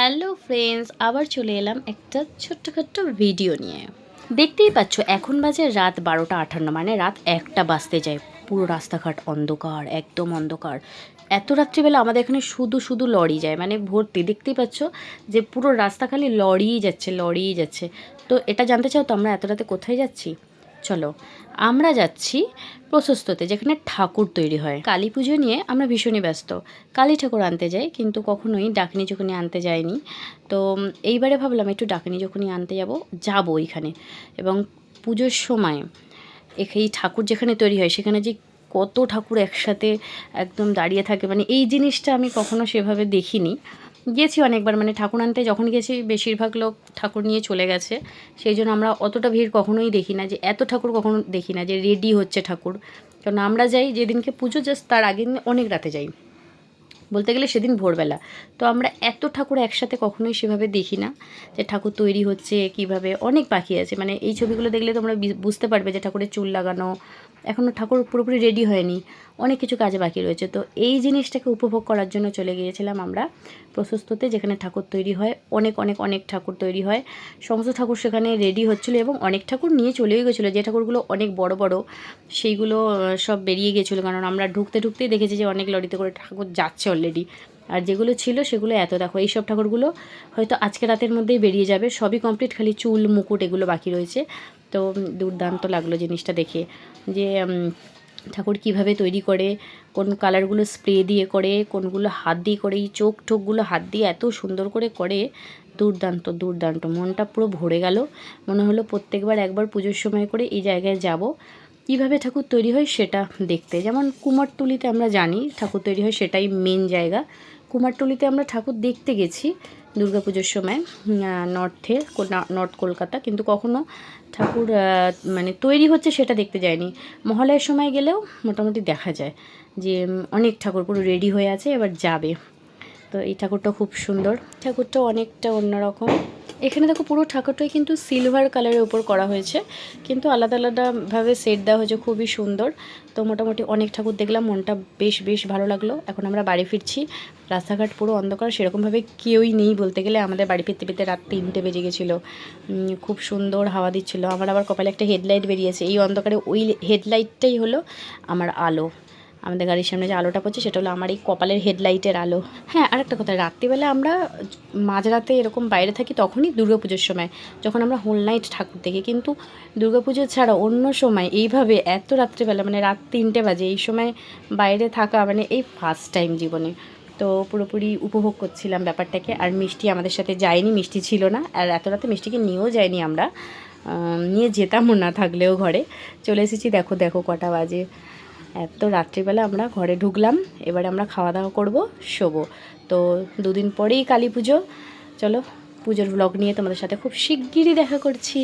Hello friends, আবার চলে এলাম একটা ছোট্টখাট্ট ভিডিও নিয়ে। দেখতেই পাচ্ছ, এখন বাজে রাত বারোটা আঠান্ন মানে রাত একটা বাজতে যায়। পুরো রাস্তাঘাট অন্ধকার, একদম অন্ধকার। এত রাত্রিবেলা আমাদের এখানে শুধু শুধু লরি যায় মানে ভর্তি। দেখতেই পাচ্ছ যে পুরো রাস্তা খালি লরিই যাচ্ছে লরিই যাচ্ছে। তো এটা জানতে চাও তো আমরা এত রাতে কোথায় যাচ্ছি? চলো, আমরা যাচ্ছি প্রশস্ততে, যেখানে ঠাকুর তৈরি হয়। কালী পুজো নিয়ে আমরা ভীষণই ব্যস্ত। কালী ঠাকুর আনতে যাই, কিন্তু কখনোই ডাকনি যখনই আনতে যাইনি। তো এইবারে ভাবলাম একটু ডাকনি যখনই আনতে যাব যাব ওইখানে। এবং পুজোর সময় এই ঠাকুর যেখানে তৈরি হয়, সেখানে যে কত ঠাকুর একসাথে একদম দাঁড়িয়ে থাকে মানে এই জিনিসটা আমি কখনো সেভাবে দেখিনি। গেছি অনেকবার মানে ঠাকুর আনতে যখন গেছি বেশিরভাগ লোক ঠাকুর নিয়ে চলে গেছে। সেই জন্য আমরা অতটা ভিড় কখনোই দেখি না যে, এত ঠাকুর কখনো দেখি না যে, রেডি হচ্ছে ঠাকুর। কারণ আমরা যাই যেদিনকে পুজো, জাস্ট তার আগের দিন অনেক রাতে যাই। বলতে গেলে সেদিন ভোরবেলা। তো আমরা এত ঠাকুর একসাথে কখনোই সেভাবে দেখি না যে, ঠাকুর তৈরি হচ্ছে, কীভাবে অনেক পাখি আছে। মানে এই ছবিগুলো দেখলে তোমরা বুঝতে পারবে যে, ঠাকুরের চুল লাগানো এখনও ঠাকুর পুরোপুরি রেডি হয়নি। অনেক কিছু কাজে বাকি রয়েছে। তো এই জিনিসটাকে উপভোগ করার জন্য চলে গিয়েছিলাম আমরা প্রশস্ততে, যেখানে ঠাকুর তৈরি হয়। অনেক অনেক অনেক ঠাকুর তৈরি হয়। সমস্ত ঠাকুর সেখানে রেডি হচ্ছিল এবং অনেক ঠাকুর নিয়ে চলেও গেছিল যে ঠাকুরগুলো অনেক বড় বড়, সেইগুলো সব বেরিয়ে গেছিল কারণ আমরা ঢুকতে, ঢুকতেই দেখেছি যে অনেক লরিতে করে ঠাকুর যাচ্ছে অলরেডি আর যেগুলো ছিল সেগুলো এত। দেখো, এইসব ঠাকুরগুলো হয়তো আজকে রাতের মধ্যেই বেরিয়ে যাবে। সবই কমপ্লিট খালি চুল, মুকুট এগুলো বাকি রয়েছে। তো দুর্দান্ত লাগল জিনিসটা দেখে। যে ঠাকুর কীভাবে তৈরি করে, কোন কালারগুলো স্প্রে দিয়ে করে, কোনগুলো হাত দিয়ে করে, এই চোখ টোকগুলো হাত দিয়ে এত সুন্দর করে করে, দুর্দান্ত দুর্দান্ত। মনটা পুরো ভরে গেল। মনে হলো প্রত্যেকবার একবার পুজোর সময় করে এই জায়গায় যাব। কীভাবে ঠাকুর তৈরি হয় সেটা দেখতে। যেমন কুমারটুলিতে আমরা জানি, ঠাকুর তৈরি হয় সেটাই মেন জায়গা। কুমারটুলিতে আমরা ঠাকুর দেখতে গেছি দুর্গা পুজোর সময় নর্থে নর্থ কলকাতা। কিন্তু কখনও ঠাকুর মানে তৈরি হচ্ছে সেটা দেখতে যায়নি। মহালয়ের সময় গেলেও মোটামুটি দেখা যায় যে অনেক ঠাকুর পুরো রেডি হয়ে আছে, এবার যাবে। তো এই ঠাকুরটা খুব সুন্দর। ঠাকুরটা অনেকটা অন্যরকম। এখানে দেখো পুরো ঠাকুরটাই কিন্তু সিলভার কালারের উপর করা হয়েছে। কিন্তু আলাদা আলাদাভাবে সেট দেওয়া হয়েছে, খুবই সুন্দর। তো মোটামুটি অনেক ঠাকুর দেখলাম, মনটা বেশ বেশ ভালো লাগল। এখন আমরা বাড়ি ফিরছি। রাস্তাঘাট পুরো অন্ধকার সেরকমভাবে কেউই নেই বলতে গেলে। আমাদের বাড়ি ফিরতে ফিরতে রাত তিনটে বেজে গেছিল। খুব সুন্দর হাওয়া দিচ্ছিল। আমার আবার কপালে একটা হেডলাইট বেরিয়েছে। এই অন্ধকারে ওই হেডলাইটটাই হলো আমার আলো। আমাদের গাড়ির সামনে যে আলোটা পড়ছে, সেটা হলো আমার এই কপালের হেডলাইটের আলো। হ্যাঁ আর একটা কথা, রাত্রিবেলা আমরা মাঝরাতে এরকম বাইরে থাকি তখনই দুর্গাপুজোর সময়, যখন আমরা হোল নাইট ঠাকুর দেখি। কিন্তু দুর্গাপুজো ছাড়া অন্য সময় এইভাবে এত রাত্রিবেলা মানে রাত তিনটে বাজে, এই সময় বাইরে থাকা মানে এই ফার্স্ট টাইম জীবনে। তো পুরোপুরি উপভোগ করছিলাম ব্যাপারটাকে। আর মিষ্টি আমাদের সাথে যায়নি, মিষ্টি ছিল না। আর এত রাতে মিষ্টিকে নিয়েও যায়নি আমরা। নিয়ে যেতামও না থাকলেও ঘরে। চলে এসেছি, দেখো দেখো, কটা বাজে। এত রাত্রিবেলা আমরা ঘরে ঢুকলাম, এবারে আমরা খাওয়া দাওয়া করব, শোবো। তো দুদিন পরেই কালী পুজো। চলো, পুজোর ব্লগ নিয়ে তোমাদের সাথে খুব শিগগিরই দেখা করছি।